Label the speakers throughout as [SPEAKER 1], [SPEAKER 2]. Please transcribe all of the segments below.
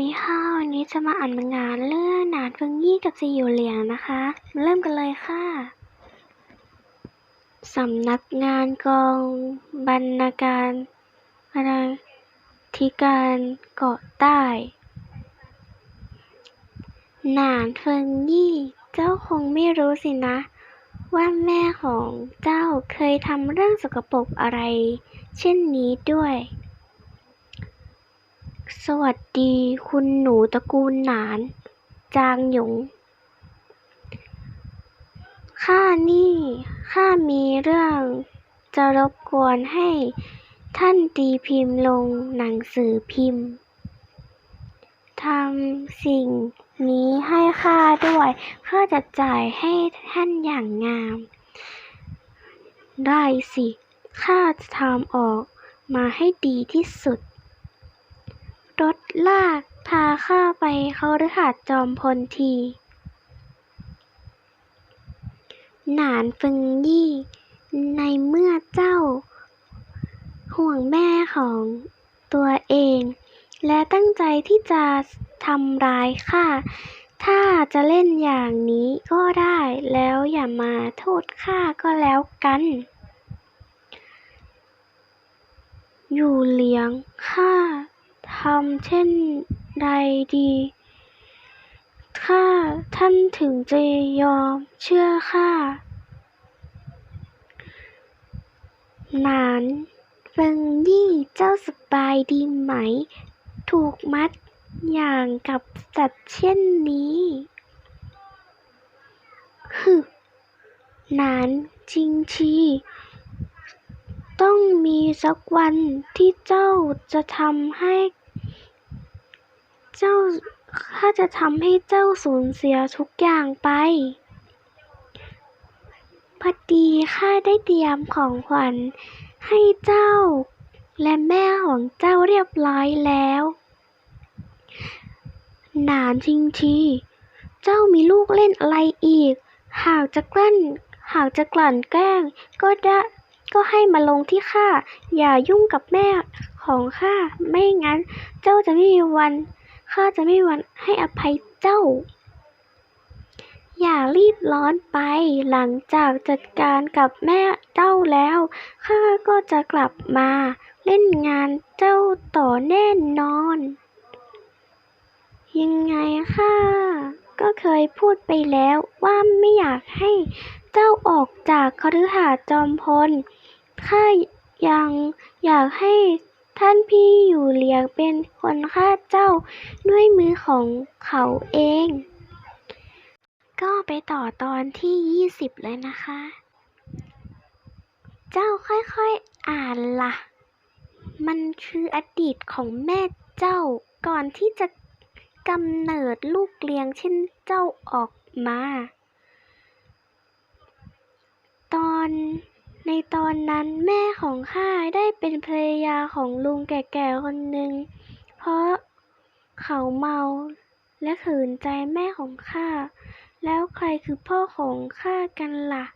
[SPEAKER 1] ดีค่ะวันนี้จะมาอ่านมังงานเรื่องหนานเฟิงยี่กับซีอยู่เหลียงนะคะ เริ่มกันเลยค่ะ สำนักงานกองบรรณาการอะไรธิการเกาะใต้ หนานเฟิงยี่ เจ้าคงไม่รู้สินะ ว่าแม่ของเจ้าเคยทำเรื่องสกปรกอะไร เช่นนี้ด้วย สวัสดีคุณหนูตระกูลหนาน จางหยง ข้านี่ข้ามีเรื่องจะรบกวนให้ท่านตีพิมพ์ลงหนังสือพิมพ์ทำสิ่งนี้ให้ข้าด้วยข้าจะจ่ายให้ท่านอย่างงาม ได้สิ ข้าจะทำออกมาให้ดีที่สุด รถลากพาข้าไปเขาฤหาสน์จอมพลที หนานฟึงยี่ ในเมื่อเจ้า ห่วงแม่ของตัวเอง และตั้งใจที่จะทำร้ายข้า ถ้าจะเล่นอย่างนี้ก็ได้แล้วอย่ามาโทษข้าก็แล้วกันอยู่เลี้ยงข้า ทำเช่นใดดี ข้าท่านถึงจะยอมเชื่อข้า หนานเฟิงยี่เจ้าสบายดีไหม ถูกมัดอย่างกับสัตว์เช่นนี้ฮึนานจริงชีต้องมีสักวันที่เจ้าจะทำให้ เจ้าข้าจะทำให้เจ้าสูญเสียทุกอย่างไป พอดีข้าได้เตรียมของขวัญให้เจ้า และแม่ของเจ้าเรียบร้อยแล้ว หนานจริงทีเจ้ามีลูกเล่นอะไรอีก หากจะกลั้น หากจะกลั่นแกล้ง ก็ได้ ก็ให้มาลงที่ข้า อย่ายุ่งกับแม่ของข้า ไม่งั้น เจ้าจะไม่มีวัน ข้าจะไม่วันให้อภัยเจ้า อย่ารีบร้อนไป หลังจากจัดการกับแม่เจ้าแล้ว ข้าก็จะกลับมาเล่นงานเจ้าต่อแน่นอน ยังไงข้าก็เคยพูดไปแล้วว่าไม่อยากให้เจ้าออกจากคฤหาสน์จอมพลข้ายังอยากให้ ท่านพี่อยู่เลียงเป็นคนฆ่าเจ้าด้วยมือของเขาเอง ก็ไปต่อตอนที่ยี่สิบเลยนะคะ เจ้าค่อยๆอ่านล่ะ มันคืออดีตของแม่เจ้าก่อนที่จะกำเนิดลูกเลี้ยงเช่นเจ้าออกมา ตอน ในตอนนั้นแม่ของข้าได้เป็นภรรยาของลุงแก่ๆคนหนึ่ง เพราะเขาเมาและขืนใจแม่ของข้า แล้วใครคือพ่อของข้ากันล่ะ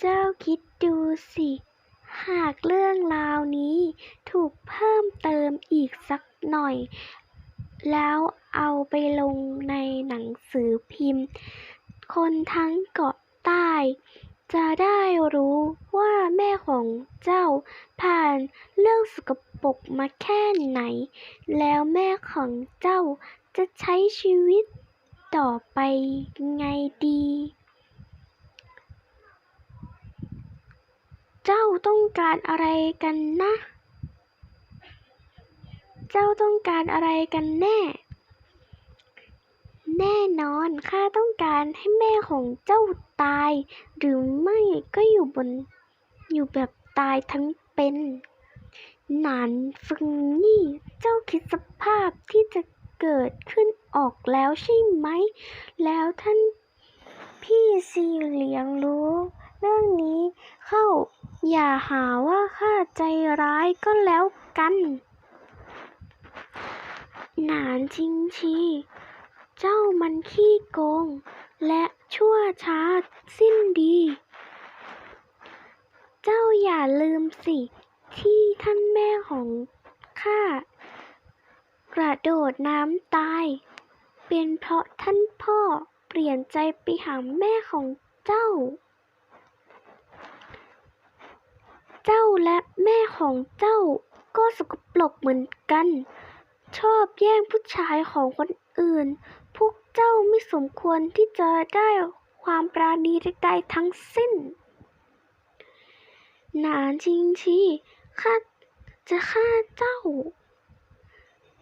[SPEAKER 1] เจ้าคิดดูสิ หากเรื่องราวนี้ถูกเพิ่มเติมอีกสักหน่อย แล้วเอาไปลงในหนังสือพิมพ์ คนทั้งเกาะใต้ จะได้รู้ว่าแม่ของเจ้าผ่านเรื่องสกปรกมาแค่ไหน แล้วแม่ของเจ้าจะใช้ชีวิตต่อไปไงดี เจ้าต้องการอะไรกันนะ เจ้าต้องการอะไรกันแน่ แน่นอนข้าต้องการให้แม่ของเจ้าตาย หรือไม่ก็อยู่บน อยู่แบบตายทั้งเป็นหนานฟึงนี่เจ้าคิดสภาพที่จะเกิดขึ้นออกแล้วใช่ไหม แล้วท่านพี่ซีเหลียงรู้ เรื่องนี้เข้าอย่าหาว่าข้าใจร้ายก็แล้วกัน หนานจริงชี เจ้ามันขี้โกง และชั่วช้าสิ้นดี เจ้าอย่าลืมสิ ที่ท่านแม่ของข้า กระโดดน้ำตาย เป็นเพราะท่านพ่อเปลี่ยนใจไปหาแม่ของเจ้า เจ้าและแม่ของเจ้าก็สกปรกเหมือนกัน ชอบแย่งผู้ชายของคนอื่น เจ้าไม่สมควรที่จะได้ความปราณีใดๆทั้งสิ้น หนานจริงทีข้าจะฆ่าเจ้า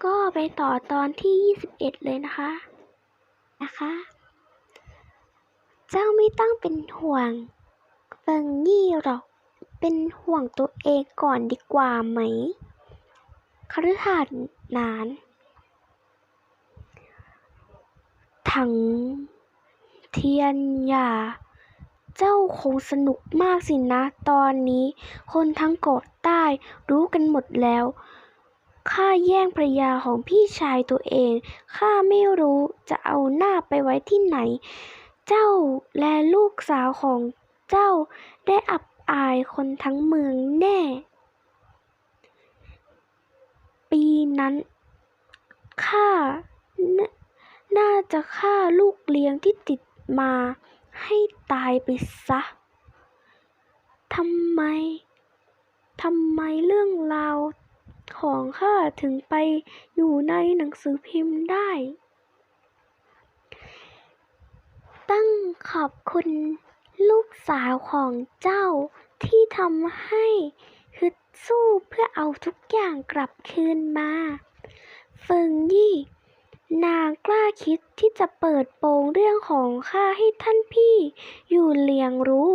[SPEAKER 1] ก็ไปต่อตอนที่ 21 เลยนะคะ นะคะ เจ้าไม่ต้องเป็นห่วงเฟิงยี่หรอก เป็นห่วงตัวเองก่อนดีกว่าไหมคฤหาสน์หนาน ถังเทียนหยาเจ้าคงสนุกมากสินะ ตอนนี้ คนทั้งเกาะใต้รู้กันหมดแล้ว ข้าแย่งภรรยาของพี่ชายตัวเอง ข้าไม่รู้จะเอาหน้าไปไว้ที่ไหน เจ้าและลูกสาวของเจ้าได้อับอายคนทั้งเมืองแน่ ปีนั้น ข้า จะฆ่าลูกเลี้ยงที่ติดมาให้ตายไปซะ ทำไม ทำไมเรื่องราวของข้าถึงไปอยู่ในหนังสือพิมพ์ได้ ตั้งขอบคุณลูกสาวของเจ้าที่ทำให้ฮึดสู้เพื่อเอาทุกอย่างกลับคืนมา เฟิงยี่ นางกล้าคิดที่จะเปิดโปงเรื่องของข้าให้ท่านพี่ อยู่เลียงรู้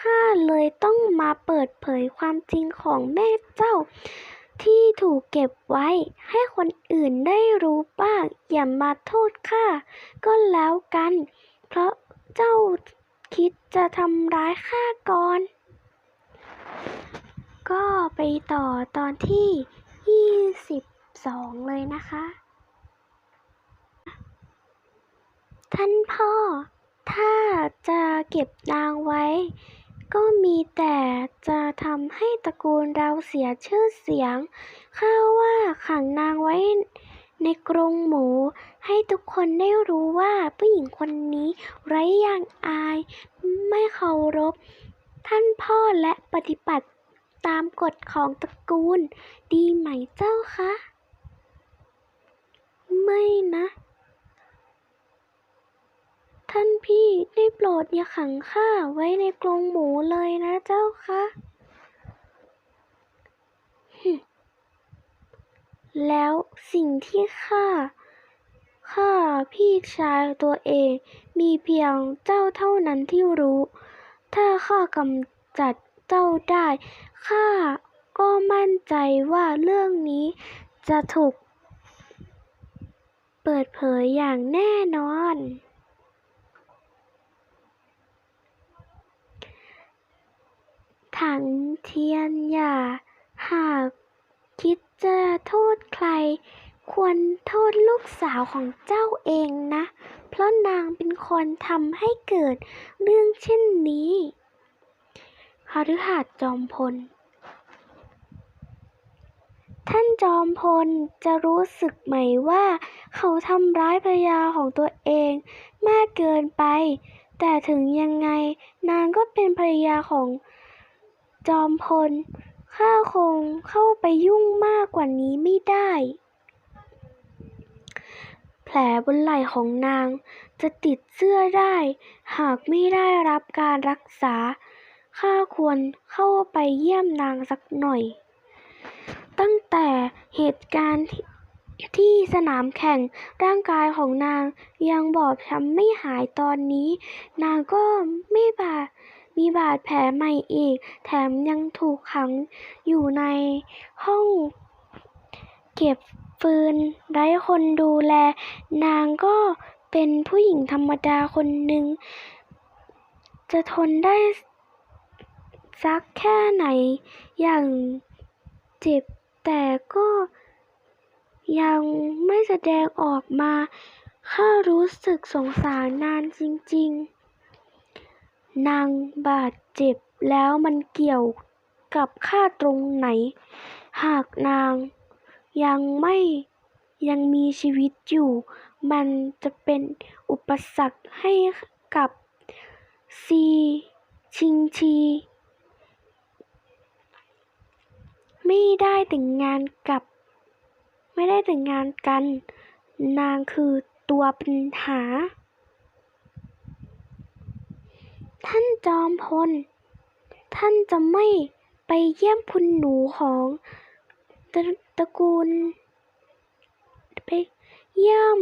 [SPEAKER 1] ข้าเลยต้องมาเปิดเผยความจริงของแม่เจ้า ที่ถูกเก็บไว้ ให้คนอื่นได้รู้บ้างอย่ามาโทษข้าก็แล้วกัน เพราะเจ้าคิดจะทำร้ายข้าก่อน ก็ไปต่อตอนที่ 22 เลยนะคะ ท่านพ่อ ถ้าจะเก็บนางไว้ ก็มีแต่จะทำให้ตระกูลเราเสียชื่อเสียง ข้าว่าขังนางไว้ในกรงหมู ให้ทุกคนได้รู้ว่าผู้หญิงคนนี้ไร้อย่างอาย ไม่เคารพ ท่านพ่อและปฏิบัติตามกฎของตระกูล ดีไหมเจ้าคะ ไม่นะ ท่านพี่ได้โปรดอย่าขังข้าไว้ในกรงหมูเลยนะเจ้าคะแล้วสิ่งที่ข้าข้าพี่ชายตัวเองมีเพียงเจ้าเท่านั้นที่รู้ ถ้าข้ากำจัดเจ้าได้ข้าก็มั่นใจว่าเรื่องนี้จะถูก เปิดเผยอย่างแน่นอน ถังเทียนหย่า หากคิดจะโทษใคร ควรโทษลูกสาวของเจ้าเองนะ เพราะนางเป็นคนทำให้เกิดเรื่องเช่นนี้คฤหาสน์จอมพล ท่านจอมพลจะรู้สึกไหมว่า เขาทำร้ายภรรยาของตัวเองมากเกินไป แต่ถึงยังไงนางก็เป็นภรรยาของ จอมพล ข้าคงเข้าไปยุ่งมากกว่านี้ไม่ได้ แผลบนไหล่ของนางจะติดเสื้อได้ หากไม่ได้รับการรักษา ข้าควรเข้าไปเยี่ยมนางสักหน่อย ตั้งแต่เหตุการณ์ที่สนามแข่งร่างกายของนางยังบอบช้ำไม่หายตอนนี้ นางก็ไม่บาด มีบาดแผลใหม่อีก แถมยังถูกขังอยู่ในห้องเก็บฟืนไร้คนดูแล นางก็เป็นผู้หญิงธรรมดาคนหนึ่ง จะทนได้สักแค่ไหนอย่างเจ็บแต่ก็ยังไม่แสดงออกมา ข้ารู้สึกสงสารนางจริง ๆ นางบาดเจ็บแล้วมันเกี่ยวกับข้าตรงไหน หากนางยังไม่ยังมีชีวิตอยู่ มันจะเป็นอุปสรรคให้กับซีชิงชี ไม่ได้แต่งงานกับ ไม่ได้แต่งงานกัน นางคือตัวปัญหา ท่านจอมพล ท่านจะไม่ไปเยี่ยมคุณหนูของตระตระกูล ไปเยี่ยม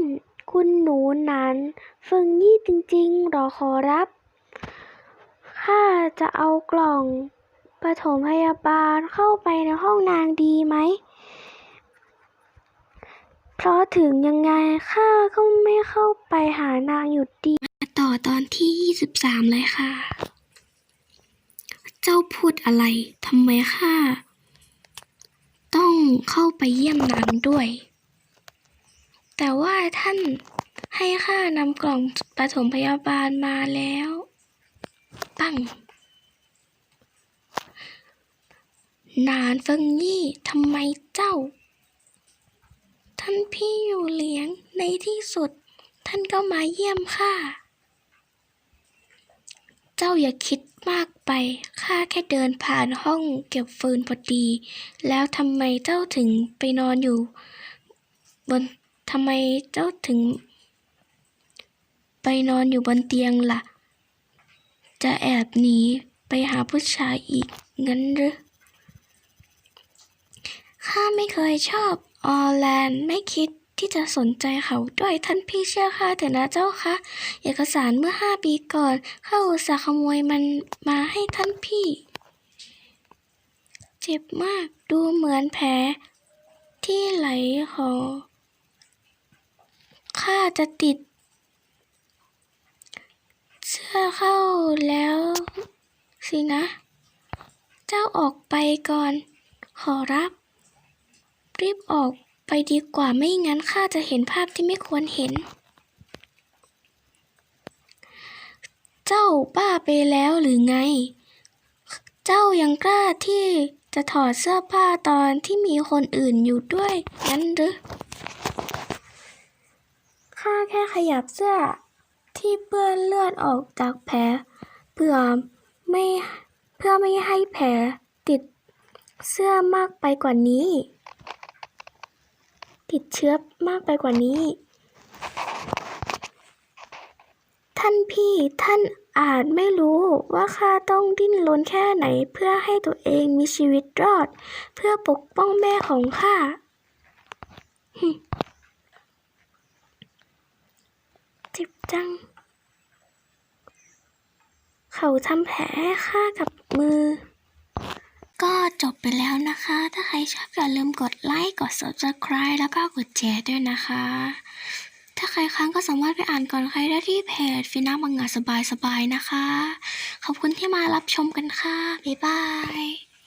[SPEAKER 1] คุณหนูหนานเฟิงยี่จริงๆหรอขอรับ ข้าจะเอากล่องปฐมพยาบาลเข้าไปในห้องนางดีไหม เพราะถึงยังไงข้าก็ไม่เข้าไปหานางอยู่ดี ต่อตอนที่23เลยค่ะ เจ้าพูดอะไรทำไมข้าต้องเข้าไปเยี่ยมนางด้วย แต่ว่าท่านให้ข้านำกล่องปฐมพยาบาลมาแล้วปังนานเฟิงยี่ทำไมเจ้า ท่านพี่อยู่เลี้ยงในที่สุด ท่านก็มาเยี่ยมข้า เจ้าอย่าคิดมากไป ข้าแค่เดินผ่านห้องเก็บฟืนพอดี แล้วทำไมเจ้าถึงไปนอนอยู่ บนทำไมเจ้าถึง ไปนอนอยู่บนเตียงล่ะ จะแอบหนีไปหาผู้ชายอีกงั้นหรือข้าไม่เคยชอบออร์แลนด์ไม่คิด ที่จะสนใจเขาด้วยท่านพี่เชื่อข้าเถอะนะเจ้าคะเอกสารเมื่อห้าปีก่อนข้าอุตส่าห์ขโมยมันมาให้ท่านพี่ เจ็บมากดูเหมือนแผลที่ไหลหอข้าจะติด เสื้อเข้าแล้วสินะ เจ้าออกไปก่อน ขอรับ รีบออก ไปดีกว่าไม่งั้นข้าจะเห็นภาพที่ไม่ควรเห็น เจ้าบ้าไปแล้วหรือไง เจ้ายังกล้าที่จะถอดเสื้อผ้าตอนที่มีคนอื่นอยู่ด้วยงั้นหรือข้าแค่ขยับเสื้อที่เปื้อนเลือดออกจากแผลเพื่อไม่เพื่อไม่ให้แผลติดเสื้อมากไปกว่านี้ ติดเชื้อมากไปกว่านี้ ท่านพี่ท่านอาจไม่รู้ว่าข้าต้องดิ้นรนแค่ไหนเพื่อให้ตัวเองมีชีวิตรอด เพื่อปกป้องแม่ของข้าเจ็บจัง เขาทำแผลให้ข้ากับมือ ก็จบไปแล้วนะคะ ถ้าใครชอบอย่าลืมกดไลค์ กด subscribe แล้วก็กดแชร์ด้วยนะคะ ถ้าใครค้างก็สามารถไปอ่านก่อนใครได้ที่เพจฟินามังงะสบายๆนะคะ ขอบคุณที่มารับชมกันค่ะ บ๊ายบาย